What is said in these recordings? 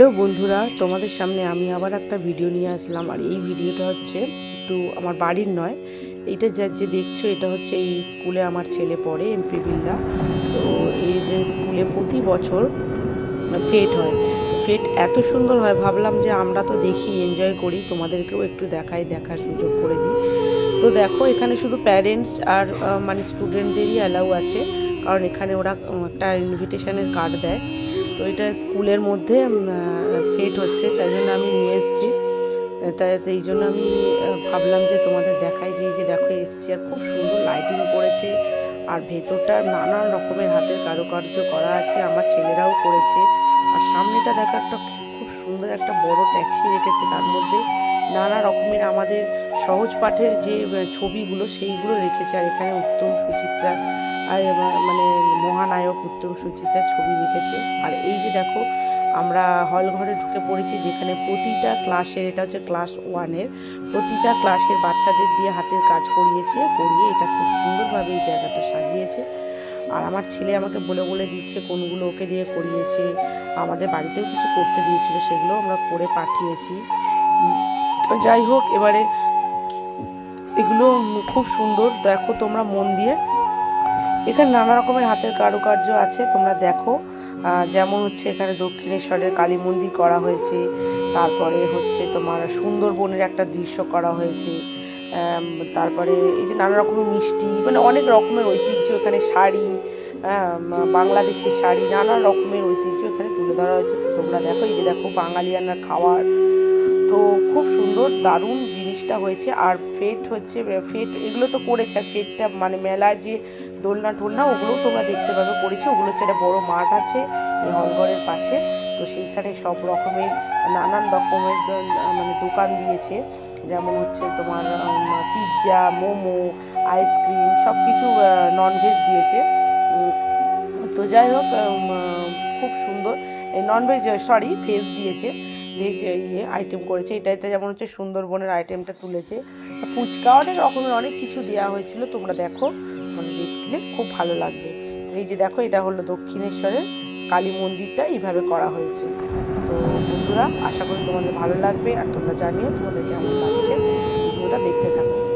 Hello বন্ধুরা, তোমাদের সামনে আমি আবার একটা ভিডিও নিয়ে আসলাম। আর এই ভিডিওটা হচ্ছে একটু আমার বাড়ির নয় এইটা যা যে দেখছ এটা হচ্ছে এই স্কুলে আমার ছেলে পড়ে এমপি বিল্লা। তো এই যে স্কুলে প্রতি বছর ফেট হয়। ফেট এত সুন্দর হয়, ভাবলাম যে আমরা তো দেখি এনজয় করি, তোমাদেরকেও একটু দেখাই, দেখার সুযোগ করে দিই। তো দেখো, এখানে শুধু প্যারেন্টস আর মানে স্টুডেন্টদেরই অ্যালাউ আছে। কারণ এখানে ওরা একটা ইনভিটেশনের কার্ড দেয়। তো এটা স্কুলের মধ্যে ফেট হচ্ছে, তাই জন্য আমি নিয়ে এসেছি। তাই এই জন্য আমি ভাবলাম যে তোমাদের দেখাই, যে এই যে দেখো, এসছি আর খুব সুন্দর লাইটিং করেছে। আর ভেতরটা নানান রকমের হাতের কারুকার্য করা আছে, আমার ছেলেরাও করেছে। আর সামনেটা দেখো, একটা খুব সুন্দর একটা বড় ট্যাক্সি রেখেছে, তার মধ্যে নানা রকমের আমাদের সহজ পাঠের যে ছবিগুলো, সেইগুলো রেখেছে। আর এখানে উত্তম সুচিত্রা মানে মহানায়ক উত্তম সুচিত্রার ছবি রেখেছে আর এই যে দেখো, আমরা হল ঘরে ঢুকে পড়েছি যেখানে প্রতিটা ক্লাসের এটা হচ্ছে ক্লাস ওয়ানের প্রতিটা ক্লাসের বাচ্চাদের দিয়ে হাতের কাজ করিয়েছে, করিয়ে এটা খুব সুন্দরভাবে এই জায়গাটা সাজিয়েছে। আর আমার ছেলে আমাকে বলে বলে দিচ্ছে কোনগুলো ওকে দিয়ে করিয়েছে, আমাদের বাড়িতেও কিছু করতে দিয়েছিল, সেগুলো আমরা করে পাঠিয়েছি। যাই হোক, এবারে এগুলো খুব সুন্দর। দেখো তোমরা মন দিয়ে এখানে নানা রকমের হাতের কারুকার্য আছে, তোমরা দেখো। যেমন হচ্ছে এখানে দক্ষিণেশ্বরের কালী মন্দির করা হয়েছে, তারপরে হচ্ছে তোমার সুন্দরবনের একটা দৃশ্য করা হয়েছে তারপরে এই যে নানা রকমের মিষ্টি মানে অনেক রকমের ঐতিহ্য এখানে শাড়ি বাংলাদেশের শাড়ি, নানা রকমের ঐতিহ্য এখানে তুলে ধরা হয়েছে। তোমরা দেখো, এই যে দেখো বাঙালিয়ানার খাওয়ার। তো খুব সুন্দর, দারুণ জিনিসটা হয়েছে। আর ফেট হচ্ছে, ফেট, এগুলো তো করেছে, আর ফেটটা মানে মেলায় যে দোলনা টোলনা, ওগুলোও তোমরা দেখতে পাবে। করেছে, ওগুলো হচ্ছে একটা বড়ো মাঠ আছে এই হলঘরের পাশে। তো সেইখানে সব রকমের, নানান রকমের মানে দোকান দিয়েছে। যেমন হচ্ছে তোমার পিৎজা, মোমো, আইসক্রিম সব কিছু ননভেজ দিয়েছে। তো যাই হোক খুব সুন্দর। এই ননভেজ সরি ভেজ দিয়েছে। ভেজ ইয়ে আইটেম করেছে। এটা এটা যেমন হচ্ছে সুন্দরবনের আইটেমটা তুলেছে। ফুচকা অনেক রকমের, অনেক কিছু দেওয়া হয়েছিল। তোমরা দেখো। দেখলে খুব ভালো লাগবে। এই যে দেখো, এটা হলো দক্ষিণেশ্বরের কালী মন্দিরটা এইভাবে করা হয়েছে। তো বন্ধুরা, আশা করি তোমাদের ভালো লাগবে আর তোমরা জানিও তোমাদের কেমন লাগছে। ভিডিওটা দেখতে থাকো।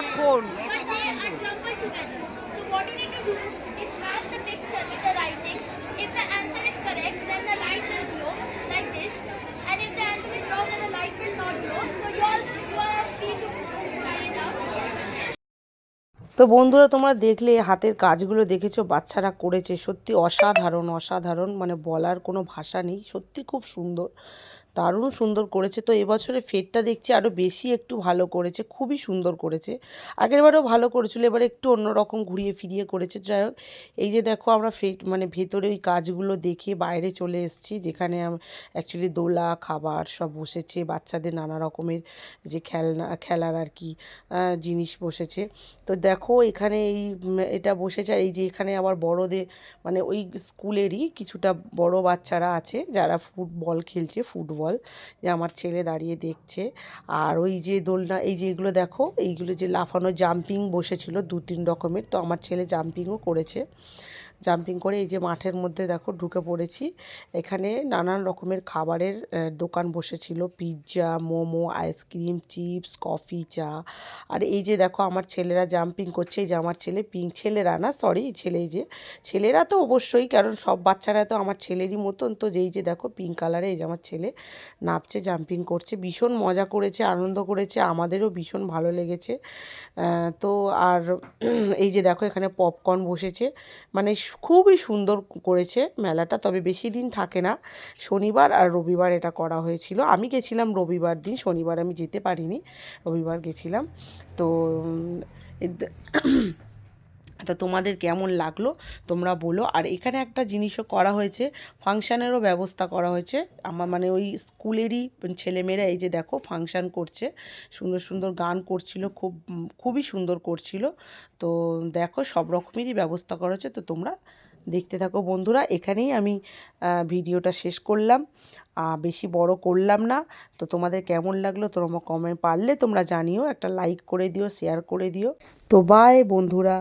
out. তো বন্ধুরা, তোমরা দেখলে, হাতের কাজগুলো দেখেছ, বাচ্চারা করেছে। সত্যি অসাধারণ অসাধারণ মানে বলার কোনো ভাষা নেই। সত্যি খুব সুন্দর। দারুণ সুন্দর করেছে। তো এবছরে ফেরটা দেখছি আরও বেশি একটু ভালো করেছে, খুবই সুন্দর করেছে। আগেরবারেও ভালো করেছিল, এবারে একটু অন্যরকম ঘুরিয়ে ফিরিয়ে করেছে। যাই হোক, এই যে দেখো আমরা ফেট মানে ভেতরে ওই কাজগুলো দেখে বাইরে চলে এসেছি, যেখানে অ্যাকচুয়ালি দোলা, খাবার সব বসেছে, বাচ্চাদের নানা রকমের যে খেলনা, খেলার আর কি জিনিস বসেছে। তো দেখো এখানে এই এটা বসেছে, আর এই যে এখানে আবার বড়দের মানে ওই স্কুলেরই কিছুটা বড় বাচ্চারা আছে, যারা ফুটবল খেলছে, ফুটবল যে আমার ছেলে দাঁড়িয়ে দেখছে। আর ওই যে দোলনা, এই যে এগুলো দেখো, এইগুলো যে লাফানো জাম্পিং বসেছিল দু তিন রকমের, তো আমার ছেলে জাম্পিংও করেছে। জাম্পিং করে এই যে মাঠের মধ্যে দেখো ঢুকে পড়েছি। এখানে নানান রকমের খাবারের দোকান বসেছিল। Pizza momo ice cream chips coffee চা। আর এই যে দেখো আমার ছেলেরা জাম্পিং করছে। এই যে আমার ছেলে পিঙ্ক ছেলেরা না সরি ছেলে যে, ছেলেরা তো অবশ্যই, কারণ সব বাচ্চারা তো আমার ছেলেরই মতন। তো যেই যে দেখো পিঙ্ক কালারে এই যে আমার ছেলে নাপছে জাম্পিং করছে, ভীষণ মজা করেছে, আনন্দ করেছে, আমাদেরও ভীষণ ভালো লেগেছে। তো আর, এই যে দেখো এখানে পপকর্ন বসেছে। মানে খুবই সুন্দর করেছে মেলাটা, তবে বেশি দিন থাকে না। শনিবার আর রবিবার এটা করা হয়েছিল। আমি গেছিলাম রবিবার দিন, শনিবার আমি যেতে পারিনি, রবিবার গেছিলাম। তো তো তোমাদের কেমন লাগল তোমরা বলো। আর এখানে একটা জিনিসও করা হয়েছে, ফাংশানেরও ব্যবস্থা করা হয়েছে। আমার মানে ওই স্কুলেরই ছেলেমেয়েরা এই যে দেখো ফাংশান করছে, সুন্দর সুন্দর গান করছিল, খুব, খুবই সুন্দর করছিল। তো দেখো সব রকমেরই ব্যবস্থা করা হয়েছে, তো তোমরা দেখতে থাকো বন্ধুরা, এখানেই আমি ভিডিওটা শেষ করলাম। বেশি বড় করলাম না। তো তোমাদের কেমন লাগল তোমরা কমেন্ট পারলে তোমরা জানিও, একটা লাইক করে দিও শেয়ার করে দিও। তো বাই বন্ধুরা।